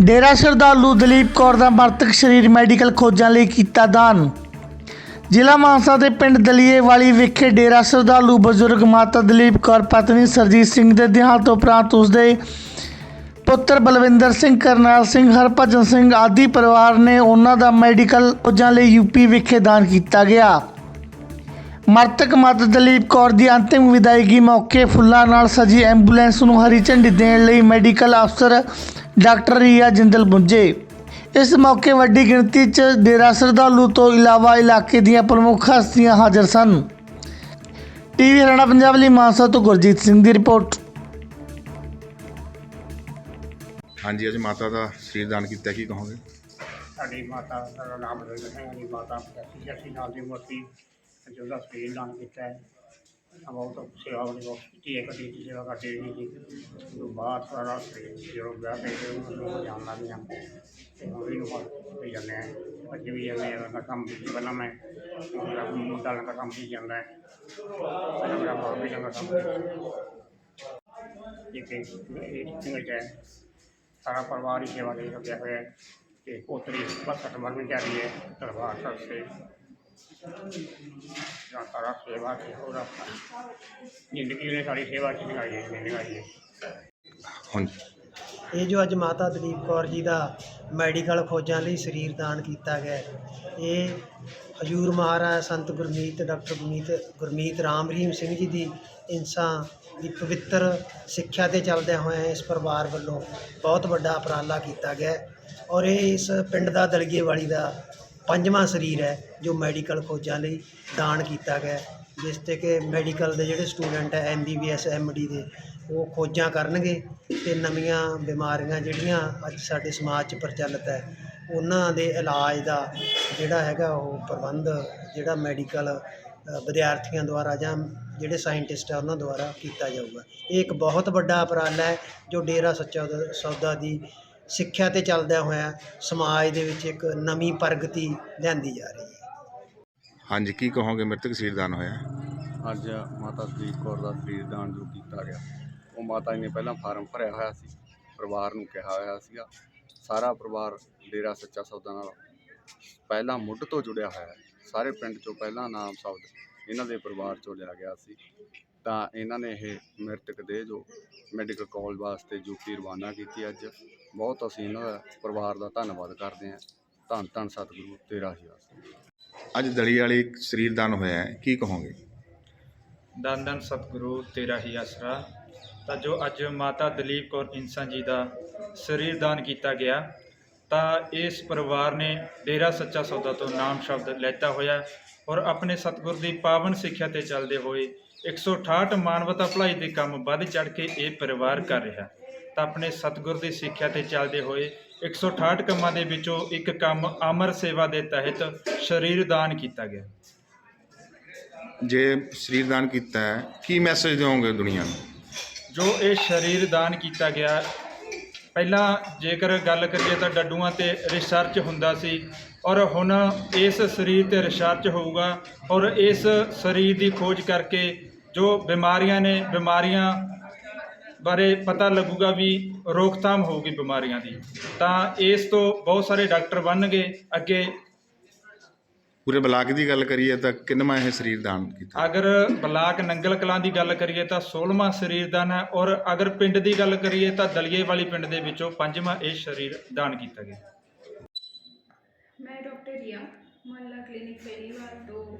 ਡੇਰਾ ਸ਼ਰਧਾਲੂ ਦਲੀਪ ਕੌਰ ਦਾ ਮਰਤਕ ਸਰੀਰ ਮੈਡੀਕਲ ਖੋਜਾਂ ਲਈ ਕੀਤਾ ਦਾਨ। ਜ਼ਿਲ੍ਹਾ ਮਾਨਸਾ ਦੇ ਪਿੰਡ ਦਲੀਏਵਾਲੀ ਵਿਖੇ ਡੇਰਾ ਸ਼ਰਧਾਲੂ ਬਜ਼ੁਰਗ ਮਾਤਾ ਦਲੀਪ ਕੌਰ, ਪਤਨੀ ਸਰਜੀਤ ਸਿੰਘ ਦੇ ਦੇਹਾਂਤ ਉਪਰੰਤ ਉਸਦੇ ਪੁੱਤਰ ਬਲਵਿੰਦਰ ਸਿੰਘ, ਕਰਨਾਲ ਸਿੰਘ, ਹਰਭਜਨ ਸਿੰਘ ਆਦਿ ਪਰਿਵਾਰ ਨੇ ਉਹਨਾਂ ਦਾ ਮੈਡੀਕਲ ਖੋਜਾਂ ਲਈ ਯੂਪੀ ਵਿਖੇ ਦਾਨ ਕੀਤਾ ਗਿਆ। ਮਰਤਕ ਮਾਤਾ ਦਲੀਪ ਕੌਰ ਦੀ ਅੰਤਿਮ ਵਿਦਾਇਗੀ ਮੌਕੇ ਫੁੱਲਾਂ ਨਾਲ ਸਜੀ ਐਂਬੂਲੈਂਸ ਨੂੰ ਹਰੀ ਝੰਡੀ ਦੇਣ ਲਈ ਮੈਡੀਕਲ ਅਫਸਰ ਡਾਕਟਰ ਰੀਆ ਜਿੰਦਲ ਪੁੱਜੇ। ਇਸ ਮੌਕੇ ਵੱਡੀ ਗਿਣਤੀ 'ਚ ਡੇਰਾ ਸ਼ਰਧਾਲੂ ਤੋਂ ਇਲਾਵਾ ਇਲਾਕੇ ਦੀਆਂ ਪ੍ਰਮੁੱਖ ਹਸਤੀਆਂ ਹਾਜ਼ਰ ਸਨ। ਟੀਵੀ ਹਰਿਆਣਾ ਪੰਜਾਬ ਲਈ ਮਾਨਸਾ ਤੋਂ ਗੁਰਜੀਤ ਸਿੰਘ ਦੀ ਰਿਪੋਰਟ। ਹਾਂਜੀ ਅੱਜ ਮਾਤਾ ਦਾ ਸਰੀਰ ਦਾਨ ਕੀਤਾ ਕੀ ਕਹੋਗੇ? ਸਾਡੀ ਮਾਤਾ ਦਾ ਨਾਮ ਸਿੰਘ ਦੀ ਮਾਤਾ 85 ਅੱਸੀ ਸਾਲ ਦੀ ਉਮਰ ਸੀ ਜੋ ਦਾ ਸਰੀਰ ਦਾਨ ਕੀਤਾ ਹੈ ਤਾਂ ਬਹੁਤ ਸੇਵਾ ਉਹਨੇ ਬਹੁਤ ਕੀਤੀ ਹੈ ਕਦੀ ਦੀ ਸੇਵਾ ਕਰਦੇ ਰਹੀ ਜੀ ਤੋਂ ਬਾਅਦ ਸਾਰਾ ਸਰੀਰ ਜਦੋਂ ਵਿਆਹ ਤੇ ਉਹਨੂੰ ਜਾਣ ਲੱਗ ਗਿਆ ਤੇ ਉਹ ਵੀ ਨੂੰ ਵੀ ਜਾਂਦੇ ਆ ਅੱਜ ਵੀ ਜਾਂਦੇ ਆ ਦਾ ਕੰਮ ਵੀ ਪਹਿਲਾਂ ਮੈਂ ਮੇਰਾ ਮੁੰਡਾ ਦਾ ਕੰਮ ਵੀ ਜਾਂਦਾ ਹੈ ਪਹਿਲਾਂ ਮੇਰਾ ਬਾਪ ਵੀ ਜਾਂਦਾ ਕੰਮ ਇੱਕ ਇੱਕ ਸਿੰਗਲ ਹੈ ਸਾਰਾ ਪਰਿਵਾਰ ਹੀ ਸੇਵਾ ਦੇ ਲੱਗਿਆ ਹੋਇਆ ਹੈ ਤੇ ਪੋਤਰੀ ਬਸਟ ਮਰਨ ਜਾ ਰਹੀ ਹੈ ਦਰਬਾਰ ਸਾਹਿਬ ਸੇ ਜਾਂ ਸਾਰਾ ਸੇਵਾ ਕੀ ਹੋ ਰਹਾ ਜ਼ਿੰਦਗੀ ਨੇ ਸਾਰੀ ਸੇਵਾ ਚ ਨਿਕਾਲੀ ਹੈ ਨਿਕਾਲੀ ਹੈ। ਹੁਣ ਇਹ ਜੋ ਅੱਜ ਮਾਤਾ ਦਲੀਪ ਕੌਰ ਜੀ ਦਾ ਮੈਡੀਕਲ ਖੋਜਾਂ ਲਈ ਸਰੀਰ ਦਾਨ ਕੀਤਾ ਗਿਆ ਹੈ, ਇਹ ਹਜੂਰ ਮਹਾਰਾਜ ਸੰਤ ਗੁਰਮੀਤ ਡਾਕਟਰ ਗੁਰਮੀਤ ਗੁਰਮੀਤ ਰਾਮ ਰਹੀਮ ਸਿੰਘ ਜੀ ਦੀ ਇਨਸਾਨ ਦੀ ਪਵਿੱਤਰ ਸਿੱਖਿਆ ਤੇ ਚੱਲਦਿਆਂ ਹੋਇਆਂ ਇਸ ਪਰਿਵਾਰ ਵੱਲੋਂ ਬਹੁਤ ਵੱਡਾ ਉਪਰਾਲਾ ਕੀਤਾ ਗਿਆ ਹੈ। ਔਰ ਇਹ ਇਸ ਪਿੰਡ ਦਾ ਦਲਗੇ ਵਾਲੀ ਦਾ ਪੰਜਵਾਂ ਸਰੀਰ ਹੈ ਜੋ ਮੈਡੀਕਲ ਖੋਜਾਂ ਲਈ ਦਾਨ ਕੀਤਾ ਗਿਆ ਜਿਸ ਤੇ ਕਿ ਮੈਡੀਕਲ ਦੇ ਜਿਹੜੇ ਸਟੂਡੈਂਟ ਹੈ ਐਮਬੀਬੀਐਸ ਐਮਡੀ ਦੇ, ਉਹ ਖੋਜਾਂ ਕਰਨਗੇ ਅਤੇ ਨਵੀਆਂ ਬਿਮਾਰੀਆਂ ਜਿਹੜੀਆਂ ਅੱਜ ਸਾਡੇ ਸਮਾਜ 'ਚ ਪ੍ਰਚਲਿਤ ਹੈ, ਉਹਨਾਂ ਦੇ ਇਲਾਜ ਦਾ ਜਿਹੜਾ ਹੈਗਾ ਉਹ ਪ੍ਰਬੰਧ ਜਿਹੜਾ ਮੈਡੀਕਲ ਵਿਦਿਆਰਥੀਆਂ ਦੁਆਰਾ ਜਾਂ ਜਿਹੜੇ ਸਾਇੰਟਿਸਟ ਆ ਉਹਨਾਂ ਦੁਆਰਾ ਕੀਤਾ ਜਾਊਗਾ। ਇਹ ਇੱਕ ਬਹੁਤ ਵੱਡਾ ਉਪਰਾਲਾ ਹੈ ਜੋ ਡੇਰਾ ਸੱਚਾ ਸੌਦਾ ਦੀ ਸਿੱਖਿਆ ਤੇ ਚੱਲਦਿਆਂ ਹੋਇਆਂ ਸਮਾਜ ਦੇ ਵਿੱਚ ਇੱਕ ਨਵੀਂ ਪ੍ਰਗਤੀ ਲਿਆਂਦੀ ਜਾ ਰਹੀ ਹੈ। ਹਾਂਜੀ ਕੀ ਕਹੋਗੇ? ਮ੍ਰਿਤਕ ਸਰੀਰ ਦਾਨ ਹੋਇਆ। ਅੱਜ ਮਾਤਾ ਦਲੀਪ ਕੌਰ ਦਾ ਸਰੀਰ ਦਾਨ ਜੋ ਕੀਤਾ ਗਿਆ ਉਹ ਮਾਤਾ ਜੀ ਨੇ ਪਹਿਲਾਂ ਫਾਰਮ ਭਰਿਆ ਹੋਇਆ ਸੀ ਪਰਿਵਾਰ ਨੂੰ ਕਿਹਾ ਹੋਇਆ ਸੀਗਾ। ਸਾਰਾ ਪਰਿਵਾਰ ਡੇਰਾ ਸੱਚਾ ਸੌਦਾ ਨਾਲ ਪਹਿਲਾਂ ਮੁੱਢ ਤੋਂ ਜੁੜਿਆ ਹੋਇਆ ਹੈ। ਸਾਰੇ ਪਿੰਡ ਚੋਂ ਪਹਿਲਾਂ ਨਾਮ ਸ਼ਬਦ ਇਹਨਾਂ ਦੇ ਪਰਿਵਾਰ ਚੋਂ ਲਿਆ ਗਿਆ ਸੀ। ਤਾਂ ਇਹਨਾਂ ਨੇ ਇਹ ਮ੍ਰਿਤਕ ਦੇ ਜੋ ਮੈਡੀਕਲ ਕਾਲਜ ਵਾਸਤੇ ਯੂਪੀ ਰਵਾਨਾ ਕੀਤੀ ਅੱਜ। ਬਹੁਤ ਅਸੀਂ ਇਹਨਾਂ ਦਾ ਪਰਿਵਾਰ ਦਾ ਧੰਨਵਾਦ ਕਰਦੇ ਹਾਂ। ਧੰਨ ਧੰਨ ਸਤਿਗੁਰੂ ਤੇਰਾ ਹੀ ਵਾਸਤੇ ਅੱਜ ਦਲੀ ਵਾਲੀ ਸਰੀਰ ਦਾਨ ਹੋਇਆ ਹੈ ਕੀ ਕਹੋਗੇ? ਧੰਨ ਧੰਨ ਸਤਿਗੁਰੂ ਤੇਰਾ ਹੀ ਆਸਰਾ। ਤਾਂ ਜੋ ਅੱਜ ਮਾਤਾ ਦਲੀਪ ਕੌਰ ਇਨਸਾਨ ਜੀ ਦਾ ਸਰੀਰ ਦਾਨ ਕੀਤਾ ਗਿਆ ਤਾਂ ਇਸ ਪਰਿਵਾਰ ਨੇ ਡੇਰਾ ਸੱਚਾ ਸੌਦਾ ਤੋਂ ਨਾਮ ਸ਼ਬਦ ਲੈਤਾ ਹੋਇਆ ਔਰ ਆਪਣੇ ਸਤਿਗੁਰ ਦੀ ਪਾਵਨ ਸਿੱਖਿਆ ਤੇ ਚੱਲਦੇ ਹੋਏ 168 ਮਾਨਵਤਾ ਭਲਾਈ ਦੇ ਕੰਮ ਵੱਧ ਚੜ ਕੇ ਇਹ ਪਰਿਵਾਰ ਕਰ ਰਿਹਾ। ਤਾਂ ਆਪਣੇ ਸਤਿਗੁਰ ਦੀ ਸਿੱਖਿਆ ਤੇ ਚੱਲਦੇ ਹੋਏ 168 ਕੰਮਾਂ ਦੇ ਵਿੱਚੋਂ ਇੱਕ ਕੰਮ ਅਮਰ ਸੇਵਾ ਦੇ ਤਹਿਤ ਸਰੀਰ ਦਾਨ ਕੀਤਾ ਗਿਆ। ਜੇ ਸਰੀਰ ਦਾਨ ਕੀਤਾ ਹੈ ਕੀ ਮੈਸੇਜ ਦਿਓਗੇ ਦੁਨੀਆ ਨੂੰ? ਜੋ ਇਹ ਸਰੀਰ ਦਾਨ ਕੀਤਾ ਗਿਆ ਪਹਿਲਾਂ ਜੇਕਰ ਗੱਲ ਕਰੀਏ ਤਾਂ ਡੱਡੂਆਂ ਤੇ ਰਿਸਰਚ ਹੁੰਦਾ ਸੀ ਔਰ ਹੁਣ ਇਸ ਸਰੀਰ ਤੇ ਰਿਸਰਚ ਹੋਊਗਾ ਔਰ ਇਸ ਸਰੀਰ ਦੀ ਖੋਜ ਕਰਕੇ ਜੋ ਬਿਮਾਰੀਆਂ ਨੇ ਬਿਮਾਰੀਆਂ ਬਾਰੇ ਪਤਾ ਲੱਗੂਗਾ ਵੀ ਰੋਕਥਾਮ ਹੋਊਗੀ ਬਿਮਾਰੀਆਂ ਦੀ। ਤਾਂ ਇਸ ਤੋਂ ਬਹੁਤ ਸਾਰੇ ਡਾਕਟਰ ਬਣਨਗੇ ਅੱਗੇ ਪੂਰੇ ਬਲਾਕ ਦੀ ਗੱਲ ਕਰੀਏ ਤਾਂ ਕਿੰਨਵਾਂ ਇਹ ਸਰੀਰ ਦਾਨ ਕੀਤਾ? ਅਗਰ ਬਲਾਕ ਨੰਗਲ ਕਲਾਂ ਦੀ ਗੱਲ ਕਰੀਏ ਤਾਂ 16ਵਾਂ ਸਰੀਰ ਦਾਨ ਹੈ ਔਰ ਅਗਰ ਪਿੰਡ ਦੀ ਗੱਲ ਕਰੀਏ ਤਾਂ ਦਲੀਏ ਵਾਲੀ ਪਿੰਡ ਦੇ ਵਿੱਚੋਂ ਪੰਜਵਾਂ ਇਹ ਸਰੀਰ ਦਾਨ ਕੀਤਾ ਗਿਆ। ਮੈਂ ਡਾਕਟਰ ਰੀਆ ਮੁਹੱਲਾ ਕਲੀਨਿਕ ਫੈਰੀਵਾਲ ਤੋਂ ਅ,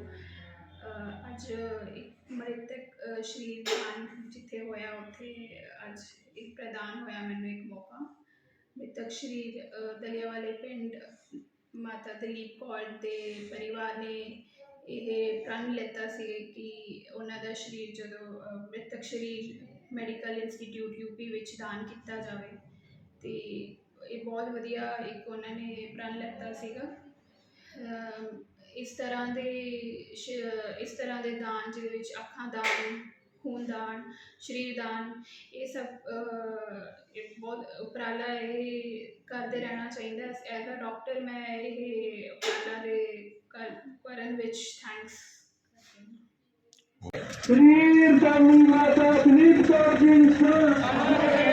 ਅੱਜ ਇੱਕ ਮ੍ਰਿਤਕ ਸ਼ਰੀਰ ਦਾਨ ਜਿੱਥੇ ਹੋਇਆ ਉੱਥੇ ਅੱਜ ਇੱਕ ਪ੍ਰਦਾਨ ਹੋਇਆ ਮੈਨੂੰ ਇੱਕ ਮੌਕਾ। ਮ੍ਰਿਤਕ ਸ਼ਰੀਰ ਅ, ਦਲਿਆਵਾਲੇ ਪਿੰਡ ਮਾਤਾ ਦਲੀਪ ਕੌਰ ਦੇ ਪਰਿਵਾਰ ਨੇ ਇਹ ਪ੍ਰਣ ਲਿੱਤਾ ਸੀ ਕਿ ਉਹਨਾਂ ਦਾ ਸ਼ਰੀਰ ਜਦੋਂ ਮ੍ਰਿਤਕ ਸ਼ਰੀਰ ਮੈਡੀਕਲ ਇੰਸਟੀਚਿਊਟ ਯੂਪੀ ਵਿੱਚ ਦਾਨ ਕੀਤਾ ਜਾਵੇ ਤੇ ਇਹ ਬਹੁਤ ਵਧੀਆ ਇੱਕ ਉਹਨਾਂ ਨੇ ਪ੍ਰਣ ਲਿੱਤਾ ਸੀਗਾ। ਇਸ ਤਰ੍ਹਾਂ ਦੇ ਇਸ ਤਰ੍ਹਾਂ ਦੇ ਦਾਨ ਜਿਹਦੇ ਵਿੱਚ ਅੱਖਾਂ ਦਾਨ ਖੂਨ ਦਾਨ ਸ਼ਰੀਰ ਦਾਨ ਇਹ ਸਭ ਅਹ, ਬਹੁਤ ਉਪਰਾਲਾ ਇਹ ਕਰਦੇ ਰਹਿਣਾ ਚਾਹੀਦਾ ਐਜ਼ ਅ ਡਾਕਟਰ ਮੈਂ ਇਹ ਉਪਰਾਲਾ ਦੇ ਕਰਨ ਵਿੱਚ ਥੈਂਕਸ ਸਾਡੇ ਦੀ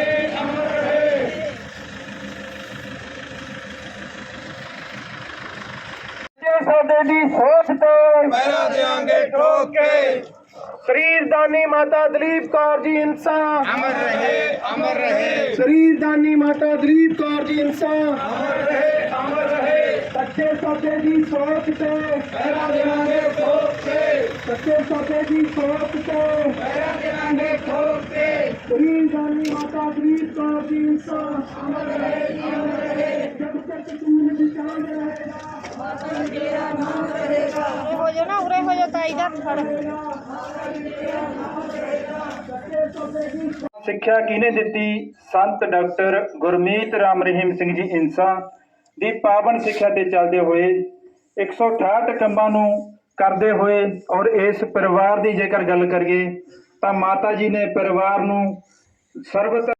ਸੋਚ ਤੇ ਪਹਿਰਾ ਦੇਾਂਗੇ ਠੋਕ ਕੇ ਸਰੀਰਦਾਨੀ ਮਾਤਾ ਦਲੀਪ ਕੌਰ ਜੀ ਇਨਸਾਨ ਅਮਰ ਰਹੇ ਅਮਰ ਰਹੇ ਸਰੀਰਦਾਨੀ ਮਾਤਾ ਦਲੀਪ ਕੌਰ ਜੀ ਇਨਸਾਨ ਅਮਰ ਰਹੇ ਅਮਰ ਰਹੇ ਸੱਚੇ ਸੌਦੇ ਦੀ ਸੋਚ ਤੇ ਪਹਿਰਾ ਦੇਾਂਗੇ ਠੋਕ ਕੇ ਸੱਚੇ ਸੌਦੇ ਦੀ ਸੋਚ ਤੇ ਪਹਿਰਾ ਦੇਾਂਗੇ ਠੋਕ ਕੇ ਸਰੀਰਦਾਨੀ ਮਾਤਾ ਦਲੀਪ ਕੌਰ ਜੀ ਇਨਸਾਨ ਅਮਰ ਰਹੇ ਅਮਰ ਰਹੇ ਜਦ ਤੱਕ ਤੂੰ ਨਿਸ਼ਾਨ ਰਹੇਗਾ ਹੋ ਜਾ ਨਾ, ਉਰੇ ਹੋ ਜਾ ਤਾਈ ਦਾ। ਸਿੱਖਿਆ ਕਿਹਨੇ ਦਿੱਤੀ? ਸੰਤ ਡਾਕਟਰ ਗੁਰਮੀਤ ਰਾਮ ਰਹੀਮ ਸਿੰਘ ਜੀ ਇਨਸਾ ਦੀ ਪਾਵਨ ਸਿੱਖਿਆ ਤੇ ਚੱਲਦੇ ਹੋਏ 168 ਕੰਮਾਂ ਨੂੰ ਕਰਦੇ ਹੋਏ ਔਰ ਇਸ ਪਰਿਵਾਰ ਦੀ ਜੇਕਰ ਗੱਲ ਕਰੀਏ ਤਾਂ ਮਾਤਾ ਜੀ ਨੇ ਪਰਿਵਾਰ ਨੂੰ ਸਰਬਤ